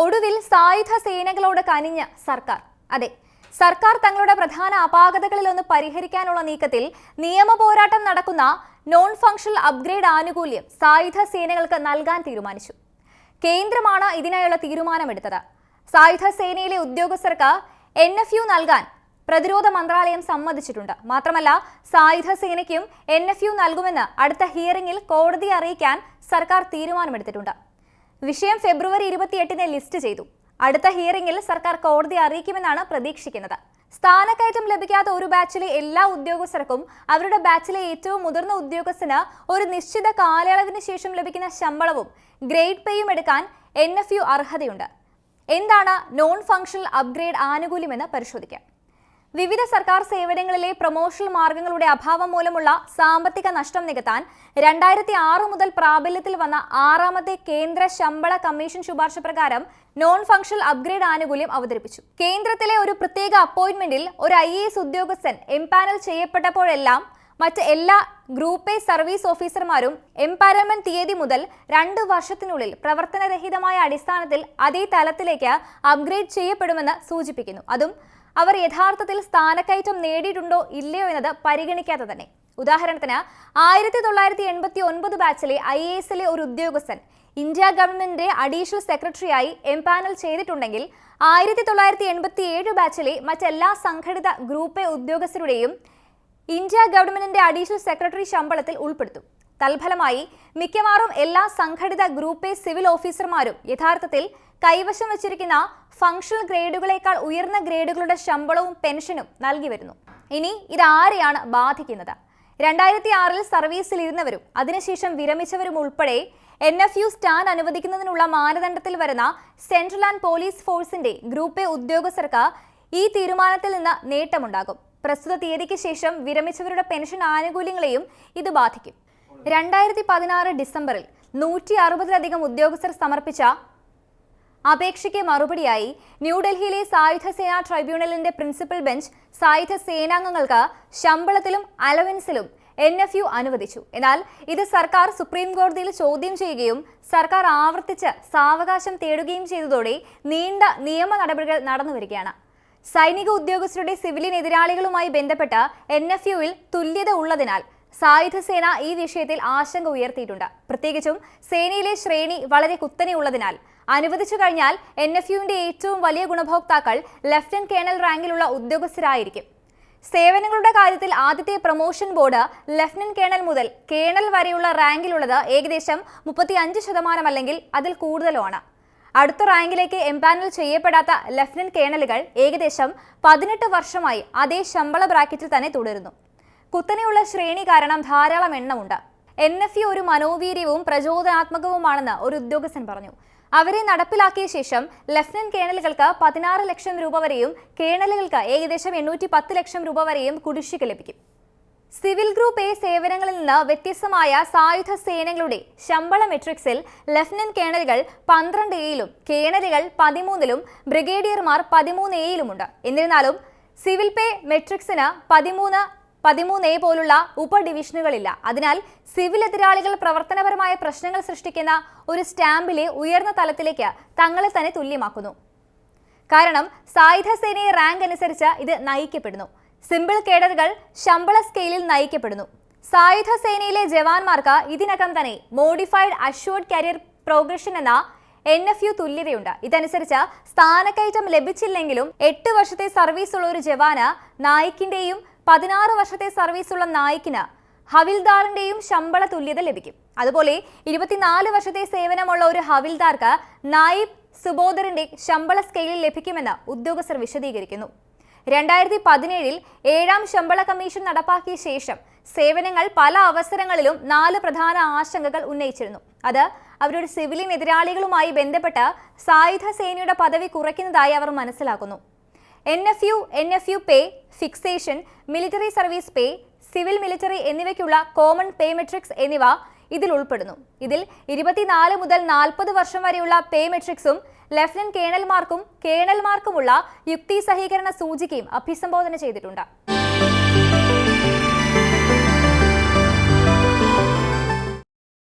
ഒടുവിൽ സായുധ സേനകളോട് കനിഞ്ഞ സർക്കാർ. അതെ സർക്കാർ തങ്ങളുടെ പ്രധാന അപാകതകളിലൊന്ന് പരിഹരിക്കാനുള്ള നീക്കത്തിൽ നിയമ പോരാട്ടം നടക്കുന്ന നോൺ ഫങ്ഷണൽ അപ്ഗ്രേഡ് ആനുകൂല്യം സായുധ സേനകൾക്ക് നൽകാൻ തീരുമാനിച്ചു. കേന്ദ്രമാണ് ഇതിനായുള്ള തീരുമാനമെടുത്തത്. സായുധ സേനയിലെ ഉദ്യോഗസ്ഥർക്ക് എൻ എഫ് യു നൽകാൻ പ്രതിരോധ മന്ത്രാലയം സമ്മതിച്ചിട്ടുണ്ട്. മാത്രമല്ല സായുധ സേനയ്ക്കും എൻ എഫ് യു നൽകുമെന്ന് അടുത്ത ഹിയറിംഗിൽ കോടതിയെ അറിയിക്കാൻ സർക്കാർ തീരുമാനമെടുത്തിട്ടുണ്ട്. വിഷയം ഫെബ്രുവരി ഇരുപത്തിയെട്ടിന് ലിസ്റ്റ് ചെയ്തു. അടുത്ത ഹിയറിംഗിൽ സർക്കാർ കോടതി അറിയിക്കുമെന്നാണ് പ്രതീക്ഷിക്കുന്നത്. സ്ഥാനക്കയറ്റം ലഭിക്കാത്ത ഒരു ബാച്ചിലെ എല്ലാ ഉദ്യോഗസ്ഥർക്കും അവരുടെ ബാച്ചിലെ ഏറ്റവും മുതിർന്ന ഉദ്യോഗസ്ഥന് ഒരു നിശ്ചിത കാലയളവിന് ശേഷം ലഭിക്കുന്ന ശമ്പളവും ഗ്രേഡ് പേയും എടുക്കാൻ എൻ അർഹതയുണ്ട്. എന്താണ് നോൺ ഫങ്ഷണൽ അപ്ഗ്രേഡ് ആനുകൂല്യമെന്ന് പരിശോധിക്കാം. വിവിധ സർക്കാർ സേവനങ്ങളിലെ പ്രൊമോഷണൽ മാർഗങ്ങളുടെ അഭാവം മൂലമുള്ള സാമ്പത്തിക നഷ്ടം നികത്താൻ രണ്ടായിരത്തി ആറ് മുതൽ പ്രാബല്യത്തിൽ വന്ന ആറാമത്തെ കേന്ദ്ര ശമ്പള കമ്മീഷൻ ശുപാർശ പ്രകാരം നോൺ ഫങ്ഷണൽ അപ്ഗ്രേഡ് ആനുകൂല്യം അവതരിപ്പിച്ചു. കേന്ദ്രത്തിലെ ഒരു പ്രത്യേക അപ്പോയിന്റ്മെന്റിൽ ഒരു ഐ എ എസ് ഉദ്യോഗസ്ഥൻ എംപാനൽ ചെയ്യപ്പെട്ടപ്പോഴെല്ലാം മറ്റ് എല്ലാ ഗ്രൂപ്പ് എ സർവീസ് ഓഫീസർമാരും എംപാനൽമെന്റ് തീയതി മുതൽ രണ്ട് വർഷത്തിനുള്ളിൽ പ്രവർത്തനരഹിതമായ അടിസ്ഥാനത്തിൽ അതേ തലത്തിലേക്ക് അപ്ഗ്രേഡ് ചെയ്യപ്പെടുമെന്ന് സൂചിപ്പിക്കുന്നു. അതും അവർ യഥാർത്ഥത്തിൽ സ്ഥാനക്കയറ്റം നേടിയിട്ടുണ്ടോ ഇല്ലയോ എന്നത് പരിഗണിക്കാതെ തന്നെ. ഉദാഹരണത്തിന് ആയിരത്തി തൊള്ളായിരത്തി എൺപത്തി ഒൻപത് ബാച്ചിലെ ഐ എ എസിലെ ഒരു ഉദ്യോഗസ്ഥൻ ഇന്ത്യ ഗവൺമെന്റിന്റെ അഡീഷണൽ സെക്രട്ടറിയായി എംപാനൽ ചെയ്തിട്ടുണ്ടെങ്കിൽ ആയിരത്തി തൊള്ളായിരത്തി എൺപത്തി ഏഴ് ബാച്ചിലെ മറ്റെല്ലാ സംഘടിത ഗ്രൂപ്പ് ഉദ്യോഗസ്ഥരുടെയും ഇന്ത്യ ഗവൺമെന്റിന്റെ അഡീഷണൽ സെക്രട്ടറി ശമ്പളത്തിൽ ഉൾപ്പെടുത്തും. തൽഫലമായി മിക്കവാറും എല്ലാ സംഘടിത ഗ്രൂപ്പ് എ സിവിൽ ഓഫീസർമാരും യഥാർത്ഥത്തിൽ കൈവശം വച്ചിരിക്കുന്ന ഫങ്ഷണൽ ഗ്രേഡുകളേക്കാൾ ഉയർന്ന ഗ്രേഡുകളുടെ ശമ്പളവും പെൻഷനും നൽകി വരുന്നു. ഇനി ഇത് ആരെയാണ് ബാധിക്കുന്നത്? രണ്ടായിരത്തി ആറിൽ സർവീസിൽ ഇരുന്നവരും അതിനുശേഷം വിരമിച്ചവരും ഉൾപ്പെടെ എൻ എഫ് യു സ്റ്റാൻ അനുവദിക്കുന്നതിനുള്ള മാനദണ്ഡത്തിൽ വരുന്ന സെൻട്രൽ ആൻഡ് പോലീസ് ഫോഴ്സിന്റെ ഗ്രൂപ്പ് എ ഉദ്യോഗസ്ഥർക്ക് ഈ തീരുമാനത്തിൽ നിന്ന് നേട്ടമുണ്ടാകും. പ്രസ്തുത തീയതിക്ക് ശേഷം വിരമിച്ചവരുടെ പെൻഷൻ ആനുകൂല്യങ്ങളെയും ഇത് ബാധിക്കും. രണ്ടായിരത്തി പതിനാറ് ഡിസംബറിൽ നൂറ്റി അറുപതിലധികം ഉദ്യോഗസ്ഥർ സമർപ്പിച്ച അപേക്ഷയ്ക്ക് മറുപടിയായി ന്യൂഡൽഹിയിലെ സായുധ സേനാ ട്രൈബ്യൂണലിന്റെ പ്രിൻസിപ്പൽ ബെഞ്ച് സായുധ സേനാംഗങ്ങൾക്ക് ശമ്പളത്തിലും അലവൻസിലും എൻ എഫ് യു അനുവദിച്ചു. എന്നാൽ ഇത് സർക്കാർ സുപ്രീം കോടതിയിൽ ചോദ്യം ചെയ്യുകയും സർക്കാർ ആവർത്തിച്ച് സാവകാശം തേടുകയും ചെയ്തതോടെ നീണ്ട നിയമ നടപടികൾ നടന്നു വരികയാണ്. സൈനിക ഉദ്യോഗസ്ഥരുടെ സിവിലിയൻ എതിരാളികളുമായി ബന്ധപ്പെട്ട് എൻ എഫ് യുവിൽ തുല്യത ഉള്ളതിനാൽ സായുധ സേന ഈ വിഷയത്തിൽ ആശങ്ക ഉയർത്തിയിട്ടുണ്ട്. പ്രത്യേകിച്ചും സേനയിലെ ശ്രേണി വളരെ കുത്തനെയുള്ളതിനാൽ അനുവദിച്ചു കഴിഞ്ഞാൽ എൻ എഫ് യുവിന്റെ ഏറ്റവും വലിയ ഗുണഭോക്താക്കൾ ലഫ്റ്റനന്റ് കേണൽ റാങ്കിലുള്ള ഉദ്യോഗസ്ഥരായിരിക്കും. സേവനങ്ങളുടെ കാര്യത്തിൽ ആദ്യത്തെ പ്രൊമോഷൻ ബോർഡ് ലഫ്റ്റനന്റ് കേണൽ മുതൽ കേണൽ വരെയുള്ള റാങ്കിലുള്ളത് ഏകദേശം മുപ്പത്തി അഞ്ച് ശതമാനം അല്ലെങ്കിൽ അതിൽ കൂടുതലുമാണ്. അടുത്ത റാങ്കിലേക്ക് എംപാനൽ ചെയ്യപ്പെടാത്ത ലഫ്റ്റനന്റ് കേണലുകൾ ഏകദേശം പതിനെട്ട് വർഷമായി അതേ ശമ്പള ബ്രാക്കറ്റിൽ തന്നെ തുടരുന്നു. കുത്തനെയുള്ള ശ്രേണി കാരണം ധാരാളം എണ്ണമുണ്ട്. എൻ എഫ് യു ഒരു മനോവീര്യവും പ്രചോദനാത്മകവുമാണെന്ന് ഒരു ഉദ്യോഗസ്ഥൻ പറഞ്ഞു. അവരെ നടപ്പിലാക്കിയ ശേഷം ലഫ്റ്റനന്റ് കേണലുകൾക്ക് പതിനാറ് ലക്ഷം രൂപ വരെയും കേണലുകൾക്ക് ഏകദേശം എണ്ണൂറ്റി പത്ത് ലക്ഷം രൂപ വരെയും കുടിശ്ശിക ലഭിക്കും. സിവിൽ ഗ്രൂപ്പ് എ സേവനങ്ങളിൽ നിന്ന് വ്യത്യസ്തമായ സായുധ സേനകളുടെ ശമ്പള മെട്രിക്സിൽ ലഫ്റ്റനന്റ് കേണലുകൾ പന്ത്രണ്ട് എയിലും കേണലുകൾ പതിമൂന്നിലും ബ്രിഗേഡിയർമാർ പതിമൂന്ന് എയിലുമുണ്ട്. എന്നിരുന്നാലും സിവിൽ പേ മെട്രിക്സിന് പതിമൂന്ന് പതിമൂന്ന് എ പോലുള്ള ഉപഡിവിഷനുകളില്ല. അതിനാൽ സിവിൽ എതിരാളികൾ പ്രവർത്തനപരമായ പ്രശ്നങ്ങൾ സൃഷ്ടിക്കുന്ന ഒരു സ്റ്റാമ്പിലെ ഉയർന്ന തലത്തിലേക്ക് തങ്ങളെ തന്നെ തുല്യമാക്കുന്നു. കാരണം സായുധ സേനയെ റാങ്ക് അനുസരിച്ച് ഇത് നയിക്കപ്പെടുന്നു. സിമ്പിൾ കേഡറുകൾ ശമ്പള സ്കെയിലിൽ നയിക്കപ്പെടുന്നു. സായുധ സേനയിലെ ജവാന്മാർക്ക് ഇതിനകം തന്നെ മോഡിഫൈഡ് അഷ്യൂർഡ് കരിയർ പ്രോഗ്രഷൻ എന്ന എൻ എഫ് യു തുല്യതയുണ്ട്. ഇതനുസരിച്ച് സ്ഥാനക്കയറ്റം ലഭിച്ചില്ലെങ്കിലും എട്ട് വർഷത്തെ സർവീസ് ഉള്ള ഒരു ജവാന് നായിക്കിന്റെയും പതിനാറ് വർഷത്തെ സർവീസുള്ള നായിക്കിന് ഹവിൽദാറിന്റെയും ശമ്പള തുല്യത ലഭിക്കും. അതുപോലെ ഇരുപത്തിനാല് വർഷത്തെ സേവനമുള്ള ഒരു ഹവിൽദാർക്ക് നായിബ് സുബോധറിന്റെ ശമ്പള സ്കെയിലിൽ ലഭിക്കുമെന്ന് ഉദ്യോഗസ്ഥർ വിശദീകരിക്കുന്നു. രണ്ടായിരത്തി പതിനേഴിൽ ഏഴാം ശമ്പള കമ്മീഷൻ നടപ്പാക്കിയ ശേഷം സേവനങ്ങൾ പല അവസരങ്ങളിലും നാല് പ്രധാന ആശങ്കകൾ ഉന്നയിച്ചിരുന്നു. അത് അവരുടെ സിവിലിയൻ എതിരാളികളുമായി ബന്ധപ്പെട്ട് സായുധ സേനയുടെ പദവി കുറയ്ക്കുന്നതായി അവർ മനസ്സിലാക്കുന്നു. N F U N F U pay fixation military service pay civil military എന്നിവയ്ക്കുള്ള കോമൺ പേ മെട്രിക്സ് എന്നിവ ഇതിൽ ഉൾപ്പെടുന്നു. ഇതിൽ ഇരുപത്തിനാല് മുതൽ നാൽപ്പത് വർഷം വരെയുള്ള പേ മെട്രിക്സും ലഫ്റ്റനന്റ് കേണൽമാർക്കും കേണൽമാർക്കുമുള്ള യുക്തി സഹീകരണ സൂചികയും അഭിസംബോധന ചെയ്തിട്ടുണ്ട്.